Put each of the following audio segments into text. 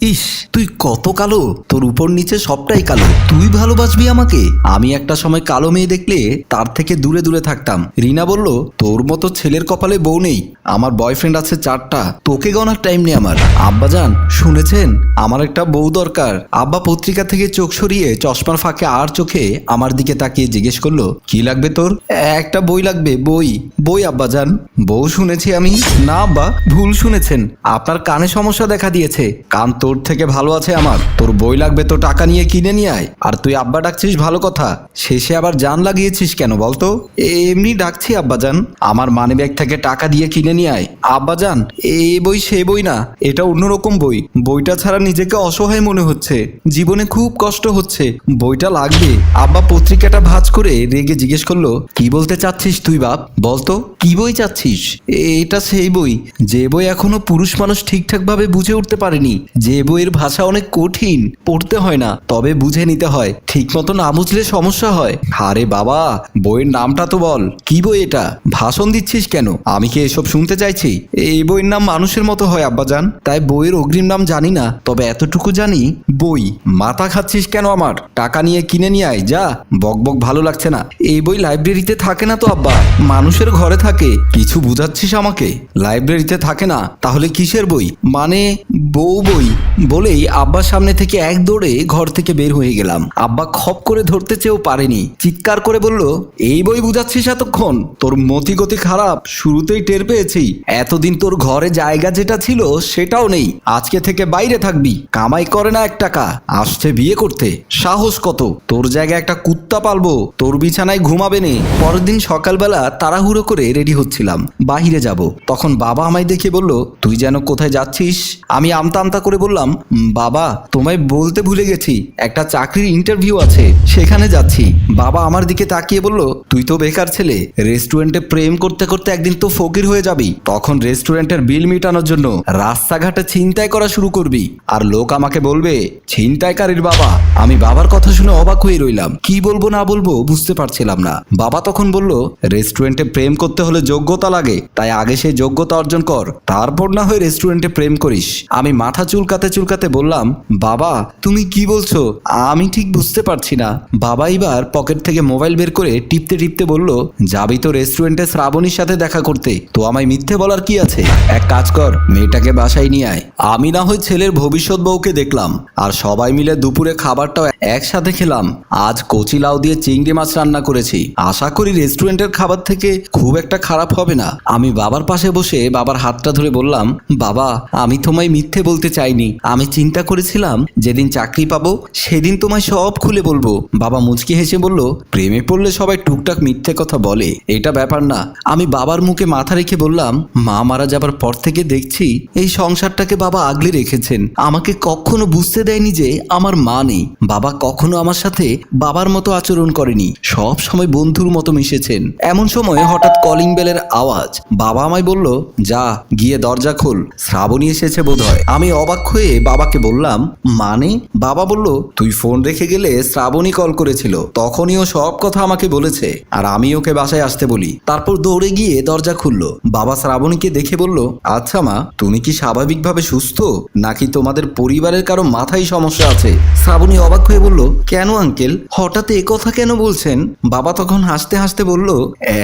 ইস, তুই কত কালো? তোর উপর নিচে সবটাই কালো। তুই ভালোবাসবি আমাকে? আমি একটা সময় কালো মেয়ে দেখলে তার থেকে দূরে দূরে থাকতাম। রিনা বলল, তোর মতো ছেলের কপালে বউ নেই। আমার বয়ফ্রেন্ড আছে চারটা। তোকে গনার টাইম নেই আমার। আব্বা যান শুনেছেন? আমার একটা বউ দরকার। আব্বা পত্রিকা থেকে চোখ সরিয়ে চশমার ফাঁকে আর চোখে আমার দিকে তাকিয়ে জিজ্ঞেস করল, কি লাগবে তোর? একটা বই লাগবে, বই। বই আব্বা যান বউ শুনেছি আমি। না, আব্বা, ভুল শুনেছেন। আপনার কানে সমস্যা দেখা দিয়েছে। কান তোর থেকে ভালো আছে আমার। তোর বই লাগবে তো টাকা নিয়ে কিনে নিয়ে আয়। আর তুই আব্বা ডাকছিস ভালো কথা। শেষে আবার জান লাগিয়েছিস কেন বলতো? এমনি ডাকছি আব্বাজান। আমার মানি ব্যাগ থেকে টাকা দিয়ে কিনে নিয়ে আয়। আব্বাজান এই বই সে বই না। এটা অন্যরকম বই। বইটা ছাড়া নিজেকে অসহায় মনে হচ্ছে। জীবনে খুব কষ্ট হচ্ছে। বইটা লাগবে। আব্বা পত্রিকাটা ভাঁজ করে রেগে জিজ্ঞেস করল, কি বলতে চাচ্ছিস তুই বাপ? বলতো, কি বই চাচ্ছিস? এটা সেই বই। যে বই এখনও পুরুষ মানুষ ঠিকঠাক ভাবে বুঝে উঠতে পারেনি। যে বইয়ের ভাষা অনেক কঠিন, পড়তে হয় না, তবে বুঝে নিতে হয় ঠিক মতো না বুঝলে সমস্যা হয়। আরে বাবা, বইয়ের নামটা তো বল। কি বই এটা? ভাষণ দিচ্ছিস কেন? আমি কি এসব শুনতে চাইছি? এই বইয়ের নাম মানুষের মতো হয়, আব্বাজান। তাই বইয়ের অগ্রিম নাম জানি না, তবে এতটুকু জানি, বই। মাথা খাচ্ছিস কেন আমার? টাকা নিয়ে কিনে নিয়ে আয়, যা। বক বক ভালো লাগছে না। এই বই লাইব্রেরিতে থাকে না তো, আব্বা। মানুষের ঘরে থাকে, কিছু বুঝাচ্ছিস আমাকে? লাইব্রেরিতে থাকে না, তাহলে কিসের বই? মানে বউ বই। বলেই আব্বার সামনে থেকে এক দৌড়ে ঘর থেকে বের হয়ে গেলাম। আব্বা খপ করে ধরতে চেয়েও পারেনি। চিৎকার করে বলল, এই বই বুঝাচ্ছিস এতক্ষণ? তোর মতি গতি খারাপ, শুরুতেই টের পেয়েছি। এতদিন তোর ঘরে জায়গা যেটা ছিল, সেটাও নেই। আজকে থেকে বাইরে থাকবি। কামাই করে না এক টাকা। আসছে বিয়ে করতে। সাহস কত? তোর জায়গায় একটা কুত্তা পালবো। তোর বিছানায় ঘুমাবে নে। পরের দিন সকালবেলা তাড়াহুড়ো করে রেডি হচ্ছিলাম। বাহিরে যাব। তখন বাবা আমায় দেখে বলল, তুই যেন কোথায় যাচ্ছিস? আমি আমতা আমতা করে বললাম "উম, বাবা তোমায় বলতে ভুলে গেছি একটা চাকরির ইন্টারভিউ আছে সেখানে যাচ্ছি। বাবা আমার দিকে তাকিয়ে বলল তুই তো বেকার ছেলে রেস্টুরেন্টে প্রেম করতে করতে একদিন তো ফকির হয়ে যাবি। তখন রেস্টুরেন্টের বিল মেটানোর জন্য রাস্তাঘাটে ছিনতাই করা শুরু করবি। আর লোক আমাকে বলবে ছিনতাইকারীর বাবা। আমি বাবার কথা শুনে অবাক হয়ে রইলাম। কি বলব না বলব বুঝতে পারছিলাম না। বাবা তখন বলল রেস্টুরেন্টে প্রেম করতে হলে যোগ্যতা লাগে তাই আগে সেই যোগ্যতা অর্জন কর তারপর না হয়ে রেস্টুরেন্টে প্রেম করিস। আমি মাথা চুলকাতে চুলকাতে বললাম, বাবা, তুমি কি বলছো? আমি ঠিক বুঝতে পারছি না। বাবা এবার পকেট থেকে মোবাইল বের করে টিপতে টিপতে বলল, যাবি তো রেস্টুরেন্টে শ্রাবণীর সাথে দেখা করতে। তো আমায় মিথ্যে বলার কি আছে? এক কাজ কর, মেয়েটাকে বাসায় নিয়ে আয়। আমি না হয় ছেলের ভবিষ্যৎ বউকে দেখলাম, আর সবাই মিলে দুপুরে খাবারটাও একসাথে খেলাম। আজ কচি লাউ দিয়ে চিংড়ি মাছ রান্না করেছি। আশা করি রেস্টুরেন্টের খাবার থেকে খুব একটা খারাপ হবে না। আমি বাবার পাশে বসে বাবার হাতটা ধরে বললাম, বাবা, আমি তোমায় মিথ্যে বলতে চাইনি। আমি চিন্তা করেছিলাম, যেদিন চাকরি পাবো, সেদিন তোমায় সব খুলে বলব। বাবা মুচকি হেসে বলল, প্রেমে পড়লে সবাই টুকটাক মিথ্যে কথা বলে। এটা ব্যাপার না। আমি বাবার মুখে মাথা রেখে বললাম, মা মারা যাবার পর থেকে দেখছি, এই সংসারটাকে বাবা আগলে রেখেছেন। আমাকে কখনো বুঝতে দেয়নি যে আমার মা নেই। বাবা কখনো আমার সাথে বাবার মতো আচরণ করেনি। সব সময় বন্ধুর মতো মিশেছেন। এমন সময় হঠাৎ কলিং বেলের আওয়াজ। বাবা আমায় বলল, যা, গিয়ে দরজা খোল। শ্রাবণী এসেছে বোধহয়। আমি অবাক হয়ে বাবাকে বললাম মানে? বাবা বলল, তুই ফোন রেখে গেলে শ্রাবণী কল করেছিল, তখনই ও সব কথা আমাকে বলেছে, আর আমি ওকে বাসায় আসতে বলি। তারপর দৌড়ে গিয়ে দরজা খুললো। বাবা শ্রাবণীকে দেখে বলল আচ্ছা মা, তুমি কি স্বাভাবিকভাবে সুস্থ? নাকি তোমাদের পরিবারের কারও মাথায় সমস্যা আছে? শ্রাবণী অবাক হয়ে বলল, কেন আঙ্কেল হঠাৎ এ কথা কেন বলছেন? বাবা তখন হাসতে হাসতে বলল,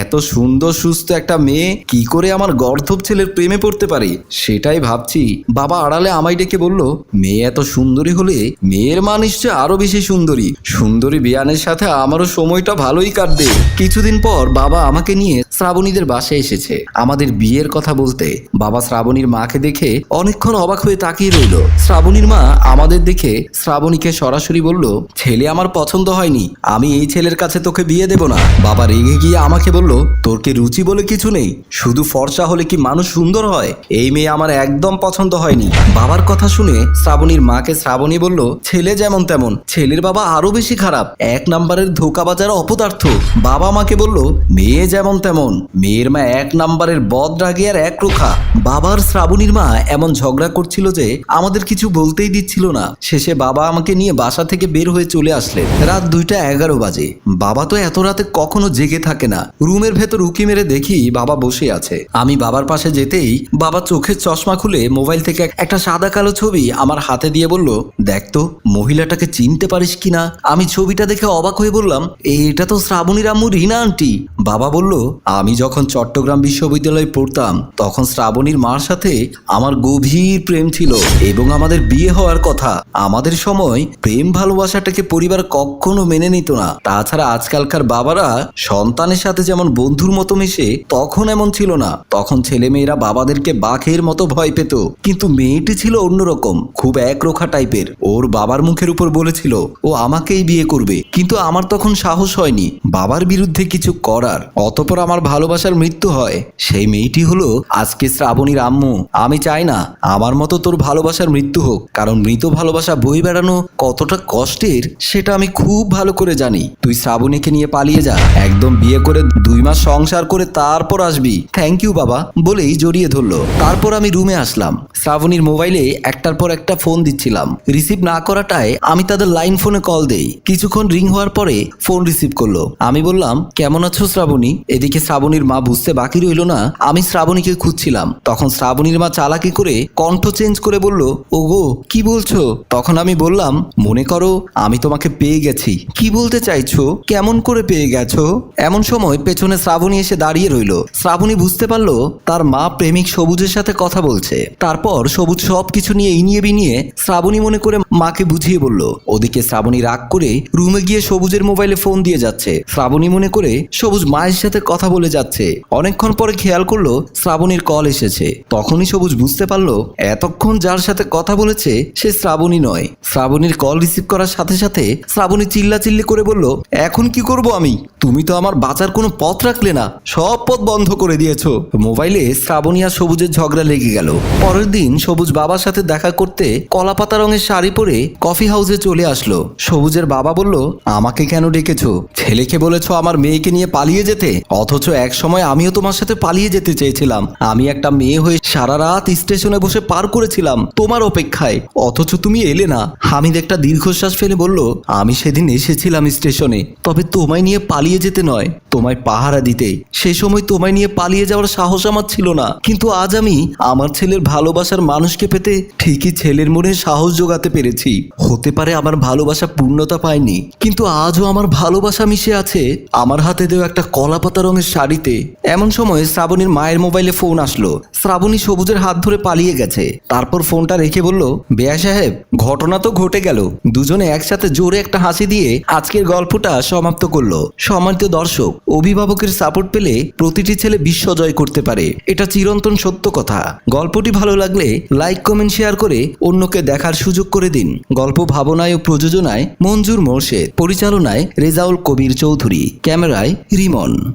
এত সুন্দর, সুস্থ একটা মেয়ে, কি করে আমার গর্ধব ছেলের প্রেমে পড়তে পারে? সেটাই ভাবছি। বাবা আড়ালে আমায় ডেকে বলল মেয়ে এত সুন্দরী হলে মেয়ের মা নিশ্চয় আরও বেশি সুন্দরী। সুন্দরী বিয়ানের সাথে আমারও সময়টা ভালোই কাটবে। কিছুদিন পর বাবা আমাকে নিয়ে শ্রাবণীদের বাসায় এসেছে। আমাদের বিয়ের কথা বলতে বাবা শ্রাবণীর মাকে দেখে অনেকক্ষণ অবাক হয়ে তাকিয়ে রইল। শ্রাবণীর মা আমাদের দেখে শ্রাবণীকে সরাসরি বলল, ছেলে আমার পছন্দ হয়নি, আমি এই ছেলের কাছে তোকে বিয়ে দেব না। বাবা রেগে গিয়ে আমাকে বলল, তোর কি রুচি বলে কিছু নেই? শুধু ফর্সা হলে কি মানুষ সুন্দর হয়? এই মেয়ে আমার একদম পছন্দ হয়নি। বাবার কথা শুনে শ্রাবণীর মাকে শ্রাবণী বলল, ছেলে যেমন তেমন, ছেলের বাবা আরও বেশি খারাপ। এক নাম্বারের ধোকাবাজার অপদার্থ। বাবা মাকে বলল, মেয়ে যেমন তেমন এমন মেয়ের মা এক নাম্বারের বদ রাগে আর এক রোখা। বাবার শ্রাবণীর মা এমন ঝগড়া করছিল যে আমাদের কিছু বলতেই দিচ্ছিল না। শেষে বাবা আমাকে নিয়ে বাসা থেকে বের হয়ে চলে আসলেন। রাত দুইটা এগারো বাজে। বাবা তো এত রাতে কখনো জেগে থাকে না। রুমের ভেতর উকি মেরে দেখি বাবা বসে আছে। আমি বাবার পাশে যেতেই বাবা চোখের চশমা খুলে মোবাইল থেকে একটা সাদা কালো ছবি আমার হাতে দিয়ে বলল, দেখ তো, মহিলাটাকে চিনতে পারিস কিনা আমি ছবিটা দেখে অবাক হয়ে বললাম, এটা তো শ্রাবণীর আম্মু রিনা আন্টি। বাবা বলল আমি যখন চট্টগ্রাম বিশ্ববিদ্যালয়ে পড়তাম, তখন শ্রাবণীর মার সাথে আমার গভীর প্রেম ছিল এবং আমাদের বিয়ে হওয়ার কথা। আমাদের সময় প্রেম ভালোবাসাটাকে পরিবার কখনো মেনে নিত না। তাছাড়া আজকালকার বাবারা সন্তানের সাথে যেমন বন্ধুর মতো মিশে, তখন এমন ছিল না। তখন ছেলেমেয়েরা বাবাদেরকে বাঘের মতো ভয় পেত। কিন্তু মেয়েটি ছিল অন্যরকম, খুব একরোখা টাইপের। ওর বাবার মুখের উপর বলেছিল, ও আমাকেই বিয়ে করবে। কিন্তু আমার তখন সাহস হয়নি। বাবার বিরুদ্ধে কিছু করার। অতপর আমার ভালোবাসার মৃত্যু হয়। সেই মেয়েটি হলো আজকে শ্রাবণীর আম্মু। আমি চাই না, আমার মতো তোর ভালোবাসার মৃত্যু হোক। কারণ মৃত ভালোবাসা বই বেড়ানো কতটা কষ্টের, সেটা আমি খুব ভালো করে জানি। তুই শ্রাবণীকে নিয়ে পালিয়ে যা। একদম বিয়ে করে দুই মাস সংসার করে তারপর আসবি। থ্যাংক ইউ বাবা, বলেই জড়িয়ে ধরলো। তারপর আমি রুমে আসলাম। শ্রাবণীর মোবাইলে একটার পর একটা ফোন দিচ্ছিলাম। রিসিভ না করাটায় আমি তাদের লাইন ফোনে কল দেই। কিছুক্ষণ রিং হওয়ার পরে ফোন রিসিভ করল। আমি বললাম, কেমন আছো শ্রাবণী? এদিকে শ্রাবণীর মা বুঝতে বাকি রইল না, আমি শ্রাবণীকে খুঁজছিলাম। তখন শ্রাবণীর মা চালাকি করে কণ্ঠ চেঞ্জ করে বলল, ওগো, কি বলছো? তখন আমি বললাম, মনে করো, আমি তোমাকে পেয়ে গেছি। কি বলতে চাইছো? কেমন করে পেয়ে গেছো? এমন সময় পেছনে শ্রাবণী এসে দাঁড়িয়ে রইল। শ্রাবণী বুঝতে পারল, তার মা প্রেমিক সবুজের সাথে কথা বলছে। তারপর সবুজ সব কিছু নিয়ে ইনিয়ে বিনিয়ে শ্রাবণী মনে করে মাকে বুঝিয়ে বলল, ওদিকে শ্রাবণী রাগ করে রুমে গিয়ে সবুজের মোবাইলে ফোন দিয়ে যাচ্ছে। শ্রাবণী মনে করে সবুজ মায়ের সাথে কথা বলে যাচ্ছে। অনেকক্ষণ পরে খেয়াল করল শ্রাবণীর কল এসেছে। তখনই সবুজ বুঝতে পারল, এতক্ষণ যার সাথে কথা বলেছে সে শ্রাবণী নয়। শ্রাবণীর কল রিসিভ করার সাথে সাথে শ্রাবণী চিল্লা চিল্লি করে বলল, এখন কি করব আমি? তুমি তো আমার বাঁচার কোনো পথ রাখলে না। সব পথ বন্ধ করে দিয়েছ। মোবাইলে শ্রাবণী আর সবুজের ঝগড়া লেগে গেল। পরের দিন সবুজ বাবার সাথে দেখা করতে কলাপাতা রঙের শাড়ি পরে কফি হাউসে চলে আসলো। সবুজের বাবা বলল, আমাকে কেন ডেকেছো? ছেলেকে বলেছ আমার মেয়েকে নিয়ে পালিয়ে যেতে, অথচ এক সময় আমিও তোমার সাথে পালিয়ে যেতে চেয়েছিলাম। আমি একটা মেয়ে হয়ে সারা রাত স্টেশনে বসে পার করেছিলাম তোমার অপেক্ষায়। অথচ তুমি এলে না। হামিদ একটা দীর্ঘশ্বাস ফেলে বলল, আমি সেদিন এসেছিলাম স্টেশনে, তবে তোমায় নিয়ে পালিয়ে যেতে নয়। তোমায় পাহারা দিতে। সে সময় তোমায় নিয়ে পালিয়ে যাওয়ার সাহস আমার ছিল না। কিন্তু আজ আমি আমার ছেলের ভালোবাসার মানুষকে পেতে ঠিকই ছেলের মনে সাহস জোগাতে পেরেছি। হতে পারে আমার ভালোবাসা পূর্ণতা পায়নি, কিন্তু আজও আমার ভালোবাসা মিশে আছে। আমার হাতে দেওয়া একটা কলা পাতা রঙের শাড়িতে এমন সময় শ্রাবণীর মায়ের মোবাইলে ফোন আসলো। শ্রাবণী সবুজের হাত ধরে পালিয়ে গেছে। তারপর ফোনটা রেখে বলল, বেয়া সাহেব, ঘটনা তো ঘটে গেল। দুজনে একসাথে জোরে একটা হাসি দিয়ে আজকের গল্পটা সমাপ্ত করল। সম্মানিত দর্শক, অভিভাবকের সাপোর্ট পেলে প্রতিটি ছেলে বিশ্ব জয় করতে পারে। এটা চিরন্তন সত্য কথা। গল্পটি ভালো লাগলে লাইক, কমেন্ট, শেয়ার করে অন্যকে দেখার সুযোগ করে দিন। গল্প ভাবনায় ও প্রযোজনায় মঞ্জুর মোর্শেদ, পরিচালনায় রেজাউল কবির চৌধুরী, ক্যামেরায় রিমন।